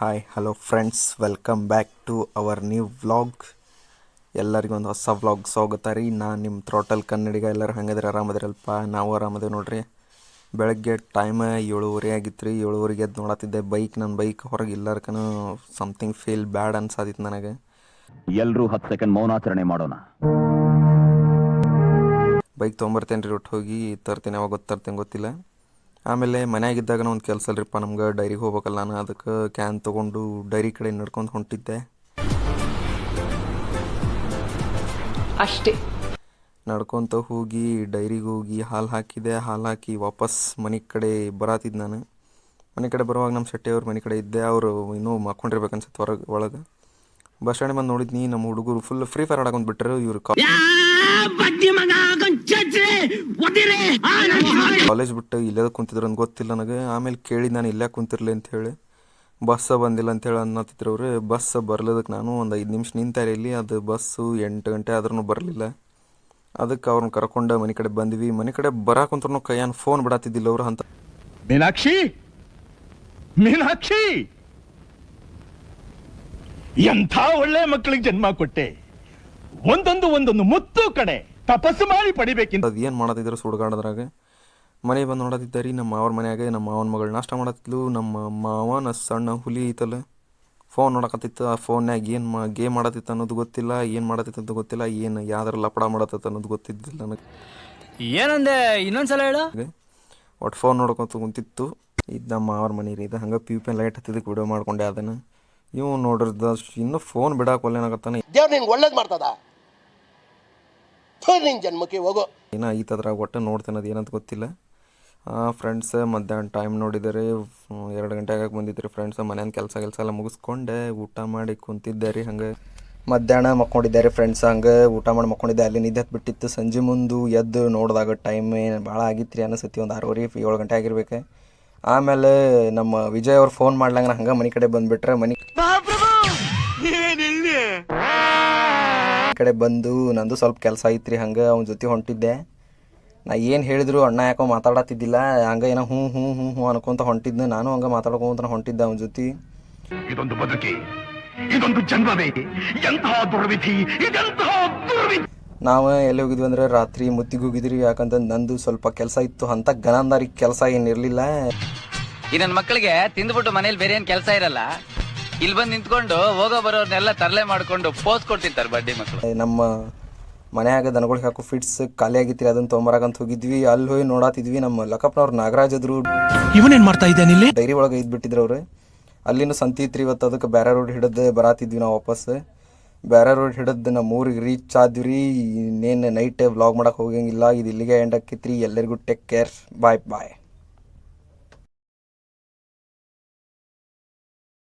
Hi hello friends welcome back to our new vlog ಎಲ್ಲರಿಗೂ ಒಂದು ಹೊಸ ವ್ಲಾಗ್ ಸ್ವಾಗತ ರೀ. ನಾನು ನಿಮ್ಮ ಥ್ರೋಟಲ್ ಕನ್ನಡಿಗ. ಎಲ್ಲರೂ ಹಂಗದ್ರೆ? ಆರಾಮದಿರಲ್ಪ? ನಾವು ಆರಾಮದೇವೆ ನೋಡ್ರಿ. ಬೆಳಗ್ಗೆ ಟೈಮ್ ಏಳುವರೆ ಆಗಿತ್ತು ರೀ. ಏಳುವರೆಗೆ ಎದ್ದು ನೋಡತ್ತಿದ್ದೆ. ಬೈಕ್ ನನ್ನ ಬೈಕ್ ಹೊರಗೆ ಇಲ್ಲರ್ಕನು ಸಮಥಿಂಗ್ ಫೀಲ್ ಬ್ಯಾಡ್ ಅನ್ಸಾದಿತ್ತು ನನಗೆ. ಎಲ್ಲರೂ ಹತ್ತು ಸೆಕೆಂಡ್ ಮೌನಾಚರಣೆ ಮಾಡೋಣ. ಬೈಕ್ ತೊಗೊಂಬರ್ತೇನೆ ರೀ ಒಟ್ಟು ಹೋಗಿ ತರ್ತೀನಿ. ಯಾವಾಗ ಗೊತ್ತು ತರ್ತೀನಿ ಗೊತ್ತಿಲ್ಲ. ಆಮೇಲೆ ಮನ್ಯಾಗಿದ್ದಾಗ ಒಂದು ಕೆಲಸ ಅಲ್ರಿಪ್ಪ ನಮ್ಗೆ ಡೈರಿಗೆ ಹೋಗ್ಬೇಕಲ್ಲ ನಾನು ಅದಕ್ಕೆ ಕ್ಯಾನ್ ತೊಗೊಂಡು ಡೈರಿ ಕಡೆ ನಡ್ಕೊಂಡು ಹೊಂಟಿದ್ದೆ. ಅಷ್ಟೇ. ನಡ್ಕೊತ ಹೋಗಿ ಡೈರಿಗೆ ಹೋಗಿ ಹಾಲು ಹಾಕಿದೆ ಹಾಲು ಹಾಕಿ ವಾಪಸ್ ಮನೆ ಕಡೆ ಬರಾತಿದ್ದು ನಾನು. ಮನೆ ಕಡೆ ಬರುವಾಗ ನಮ್ಮ ಶೆಟ್ಟಿಯವ್ರ ಮನೆ ಕಡೆ ಇದ್ದೆ ಅವರು ಇನ್ನೂ ಮಕ್ಕೊಂಡಿರ್ಬೇಕು ಅನ್ಸುತ್ತೆ ಹೊರಗೆ ಒಳಗೆ. ಬಸ್ ಸ್ಟ್ಯಾಂಡ್ ಬಂದು ನೋಡಿದ್ನಿ ನಮ್ಮ ಹುಡುಗರು ಫುಲ್ ಫ್ರೀ ಫೈರ್ ಆಡಕೊಂಡ್ ಬಿಟ್ರು ಇವ್ರು ಕಾಲೇಜ್ ಬಿಟ್ಟು ಇಲ್ಲೇ ಕುಂತಿದ್ರು ಅಂತ ಗೊತ್ತಿಲ್ಲ ನನಗೆ. ಆಮೇಲೆ ಕೇಳಿದ್ ನಾನು ಇಲ್ಲೇ ಕುಂತಿರ್ಲಿ ಅಂತ ಹೇಳಿ. ಬಸ್ ಬಂದಿಲ್ಲ ಅಂತೇಳಿ ಅನ್ನತ್ತಿದ್ರು ಅವ್ರು. ಬಸ್ ಬರ್ಲದಕ್ಕೆ ನಾನು ಒಂದು ಐದು ನಿಮಿಷ ನಿಂತಾರೆ ಇಲ್ಲಿ ಅದು ಬಸ್ಸು ಎಂಟು ಗಂಟೆ ಆದ್ರೂ ಬರಲಿಲ್ಲ. ಅದಕ್ಕೆ ಅವ್ರನ್ನ ಕರ್ಕೊಂಡು ಮನೆ ಕಡೆ ಬಂದ್ವಿ. ಮನೆ ಕಡೆ ಬರಾಕಂತ್ರು ಕೈಯನ್ನು ಫೋನ್ ಬಿಡಾತಿದ್ದಿಲ್ಲ ಅವ್ರು ಅಂತ. ಮೀನಾಕ್ಷಿ! ಮೀನಾಕ್ಷಿ! ಎಂಥ ಒಳ್ಳೆ ಮಕ್ಕಳಿಗೆ ಜನ್ಮ ಕೊಟ್ಟೆ? ಒಂದೊಂದು ಒಂದೊಂದು ಮುತ್ತು ಕಡೆ ತಪಸ್ಸು ಮಾಡಿ ಪಡಿಬೇಕಿಂತ ಅದು ಏನು ಮಾಡತ್ತಿದ್ರು ಸುಡ್ಗಾಡದ್ರಾಗ? ಮನೆ ಬಂದು ನೋಡತ್ತಿದ್ದಾರಿ ನಮ್ಮ ಮಾವನ ಮನ್ಯಾಗ ನಮ್ಮ ಮಾವನ ಮಗಳು ನಾಷ್ಟ ಮಾಡತ್ತಿದ್ಲು ನಮ್ಮ ಮಾವನ ಸಣ್ಣ ಹುಲಿ ಐತಲ್ಲ ಫೋನ್ ನೋಡಕತ್ತಿತ್ತು ಆ ಫೋನ್ಯಾಗ ಏನು ಮಾ ಗೇಮ್ ಮಾಡತ್ತಿತ್ತು ಅನ್ನೋದು ಗೊತ್ತಿಲ್ಲ ಏನು ಮಾಡತ್ತಿತ್ತು ಅಂತ ಗೊತ್ತಿಲ್ಲ ಏನು ಯಾವ್ದಾರ ಲಪಡ ಮಾಡತ್ತಿತ್ತು ಅನ್ನೋದು ಗೊತ್ತಿದ್ದಿಲ್ಲ ನನಗೆ. ಏನಂದೆ? ಇನ್ನೊಂದ್ಸಲ ಹೇಳು. ಒಟ್ಟು ಫೋನ್ ನೋಡ್ಕೊತ ಕುಂತಿತ್ತು ಇದು ನಮ್ಮ ಮಾವನ ಮನೆ ರೀ ಇದು ಹಂಗೆ ಪಿ ಪಿ ಲೈಟ್ ಹತ್ತಿದ್ದಕ್ಕೆ ವಿಡಿಯೋ ಮಾಡ್ಕೊಂಡೆ ಅದನ್ನು. ಇವು ನೋಡ್ರದ ಇನ್ನು ಫೋನ್ ಬಿಡಾಕ ಒಲ್ಲೇನಾಗತ್ತಾನೆ ದೇವ್ರು ನಿನ್ಗೆ ಒಳ್ಳೇದು ಮಾಡ್ತದ? ಥು, ನಿನ್ ಜನ್ಮಕ್ಕೆ ಹೋಗೋ. ಏನೋ ಒಟ್ಟು ನೋಡ್ತೇನೆ ಅದು ಏನಂತ ಗೊತ್ತಿಲ್ಲ. ಫ್ರೆಂಡ್ಸ್ ಮಧ್ಯಾಹ್ನ ಟೈಮ್ ನೋಡಿದರೆ ಎರಡು ಗಂಟೆ ಆಗಕ್ಕೆ ಬಂದಿದ್ರಿ ಫ್ರೆಂಡ್ಸ್ ಮನೇನ ಕೆಲಸ ಕೆಲಸ ಎಲ್ಲ ಮುಗಿಸ್ಕೊಂಡೆ ಊಟ ಮಾಡಿ ಕುಂತಿದ್ದೆ ರೀ ಹಂಗೆ. ಮಧ್ಯಾಹ್ನ ಮಕ್ಕೊಂಡಿದ್ದಾರೆ ಫ್ರೆಂಡ್ಸ್ ಹಂಗೆ ಊಟ ಮಾಡಿ ಮಕ್ಕೊಂಡಿದ್ದೆ ಅಲ್ಲಿ ನಿದ್ದೆ ಬಿಟ್ಟಿತ್ತು. ಸಂಜೆ ಮುಂದೆ ಎದ್ದು ನೋಡಿದಾಗ ಟೈಮ್ ಭಾಳ ಆಗಿತ್ತು ರೀ ಅನಿಸತಿ ಒಂದು ಆರೂವರೆ ಏಳು ಗಂಟೆ ಆಗಿರ್ಬೇಕು. ಆಮೇಲೆ ನಮ್ಮ ವಿಜಯ್ ಅವ್ರು ಫೋನ್ ಮಾಡ್ಲಂಗ ಹಂಗೆ ಮನೆ ಕಡೆ ಬಂದ್ಬಿಟ್ರೆ ಮನೆ ಕಡೆ ಬಂದು ನಂದು ಸ್ವಲ್ಪ ಕೆಲಸ ಐತ್ರಿ ಹಂಗೆ ಅವನ ಜೊತೆ ಹೊಂಟಿದ್ದೆ. ನಾ ಏನು ಹೇಳಿದ್ರು ಅಣ್ಣ ಯಾಕೋ ಮಾತಾಡತ್ತಿದ್ದಿಲ್ಲ ಹಂಗೆ ಏನೋ ಹ್ಞೂ ಹ್ಞೂ ಹ್ಞೂ ಹ್ಞೂ ಅನ್ಕೊಂತ ಹೊಂಟಿದ್ದೆ ನಾನು ಹಂಗೆ ಮಾತಾಡ್ಕೊಂತ ಹೊಂಟಿದ್ದೆ ಅವನ ಜೊತೆ. ಇದೊಂದು ಬದುಕಿ ಇದೊಂದು ಜನ್ಮವೇ ಎಂತಹ ದುರ್ವಿಧಿ ಇದೆಂತಹ ದುರ್ವಿಧಿ. ನಾವು ಎಲ್ಲಿ ಹೋಗಿದ್ವಿ ಅಂದ್ರೆ ರಾತ್ರಿ ಮುತ್ತಿಗೆ ಹೋಗಿದ್ರಿ ಯಾಕಂತಂದು ನಂದು ಸ್ವಲ್ಪ ಕೆಲಸ ಇತ್ತು. ಅಂತ ಗನಂದಾರಿ ಕೆಲಸ ಏನಿರಲಿಲ್ಲ. ಈ ನನ್ನ ಮಕ್ಕಳಿಗೆ ತಿಂದ್ಬಿಟ್ಟು ಮನೇಲಿ ಬೇರೆ ಏನ್ ಕೆಲಸ ಇರಲ್ಲ? ಇಲ್ಲಿ ಬಂದು ನಿಂತ್ಕೊಂಡು ಹೋಗೋ ಬರೋರ್ನೆಲ್ಲ ತರಲೆ ಮಾಡ್ಕೊಂಡು ಪೋಸ್ ಕೊಡ್ತಿರ್ತಾರೆ ಬಡ್ಡಿ ಮಕ್ಕಳು ನಮ್ಮ ಮನ್ಯಾಗ ದನಗಳಿಗೆ ಹಾಕೋ ಫಿಟ್ಸ್ ಖಾಲಿ ಆಗಿತ್ತು ಅದನ್ನ ಅಂತ ಹೋಗಿದ್ವಿ. ಅಲ್ಲಿ ಹೋಗಿ ನೋಡಾತಿದ್ವಿ ನಮ್ಮ ಲಕ್ಕಪ್ಪನವ್ರು ನಾಗರಾಜ್ ಅದ್ರು ಇವನೇನ್ ಮಾಡ್ತಾ ಇದ್ದಾನೆ ಇಲ್ಲಿ ಡೈರಿ ಒಳಗೆ ಇದ್ ಬಿಟ್ಟಿದ್ರು ಅವ್ರು. ಅಲ್ಲಿನೂ ಸಂತಿ ಇತ್ತು ಇವತ್ತು ಅದಕ್ಕೆ ಬೇರೆ ರೋಡ್ ಹಿಡಿದು ಬರಾತಿದ್ವಿ ನಾವು ವಾಪಸ್. ಬೇರೆ ರೋಡ್ ಹಿಡಿದು ನಮ್ಮ ಊರಿಗೆ ರೀಚ್ ಆದ್ವಿ. ಇನ್ನೇನು ನೈಟ್ ವ್ಲಾಗ್ ಮಾಡಕ್ಕೆ ಹೋಗಂಗಿಲ್ಲ ಇದು ಇಲ್ಲಿಗೆ ಎಂಡ್ ಆಕಿತ್ರಿ ಎಲ್ಲರಿಗೂ ಟೇಕ್ ಕೇರ್ ಬಾಯ್ ಬಾಯ್